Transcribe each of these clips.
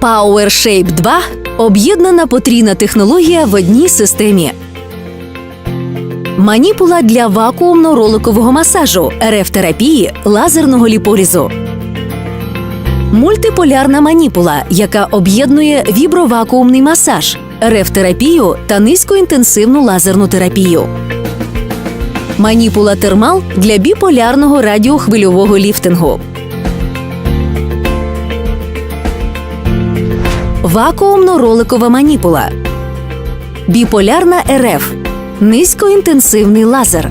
PowerShape 2 об'єднана потрійна технологія в одній системі. Маніпула для вакуумно-роликового масажу, РФ-терапії, лазерного ліполізу. Мультиполярна маніпула, яка об'єднує вібровакуумний масаж, РФ-терапію та низькоінтенсивну лазерну терапію. Маніпула термал для біполярного радіохвильового ліфтингу. Вакуумно-роликова маніпула. Біполярна РФ. Низькоінтенсивний лазер.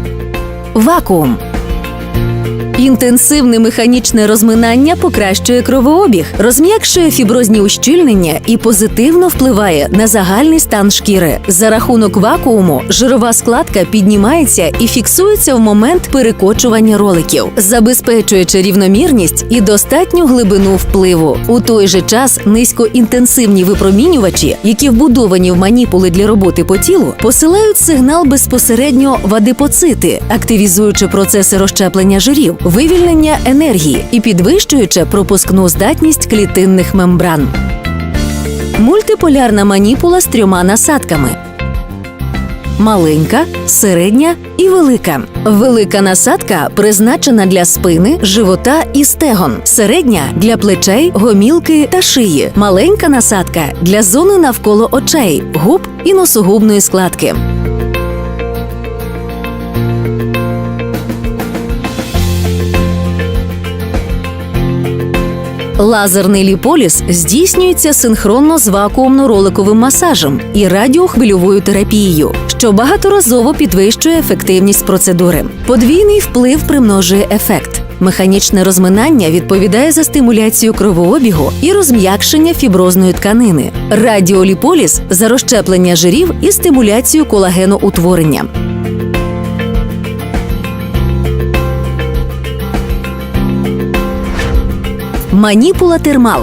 Вакуум. Інтенсивне механічне розминання покращує кровообіг, розм'якшує фіброзні ущільнення і позитивно впливає на загальний стан шкіри. За рахунок вакууму жирова складка піднімається і фіксується в момент перекочування роликів, забезпечуючи рівномірність і достатню глибину впливу. У той же час низькоінтенсивні випромінювачі, які вбудовані в маніпули для роботи по тілу, посилають сигнал безпосередньо в адипоцити, активізуючи процеси розщеплення жирів, вивільнення енергії і підвищуючи пропускну здатність клітинних мембран. Мультиполярна маніпула з трьома насадками. Маленька, середня і велика. Велика насадка призначена для спини, живота і стегон. Середня для плечей, гомілки та шиї. Маленька насадка для зони навколо очей, губ і носогубної складки. Лазерний ліполіз здійснюється синхронно з вакуумно-роликовим масажем і радіохвильовою терапією, що багаторазово підвищує ефективність процедури. Подвійний вплив примножує ефект. Механічне розминання відповідає за стимуляцію кровообігу і розм'якшення фіброзної тканини. Радіоліполіз за розщеплення жирів і стимуляцію колагеноутворення. Маніпула термал.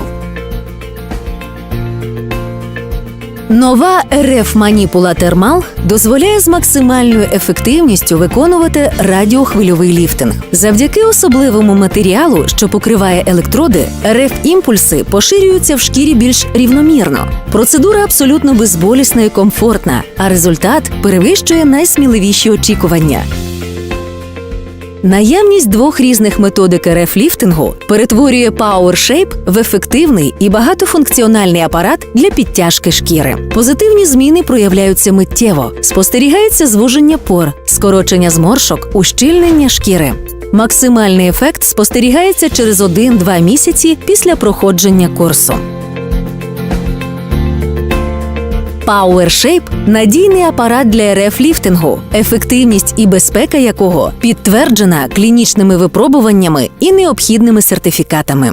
Нова РФ маніпула термал дозволяє з максимальною ефективністю виконувати радіохвильовий ліфтинг. Завдяки особливому матеріалу, що покриває електроди, РФ імпульси поширюються в шкірі більш рівномірно. Процедура абсолютно безболісна і комфортна, а результат перевищує найсміливіші очікування. Наявність двох різних методик РФ-ліфтингу перетворює PowerShape в ефективний і багатофункціональний апарат для підтяжки шкіри. Позитивні зміни проявляються миттєво, спостерігається звуження пор, скорочення зморшок, ущільнення шкіри. Максимальний ефект спостерігається через 1-2 місяці після проходження курсу. PowerShape – надійний апарат для РФ-ліфтингу, ефективність і безпека якого підтверджена клінічними випробуваннями і необхідними сертифікатами.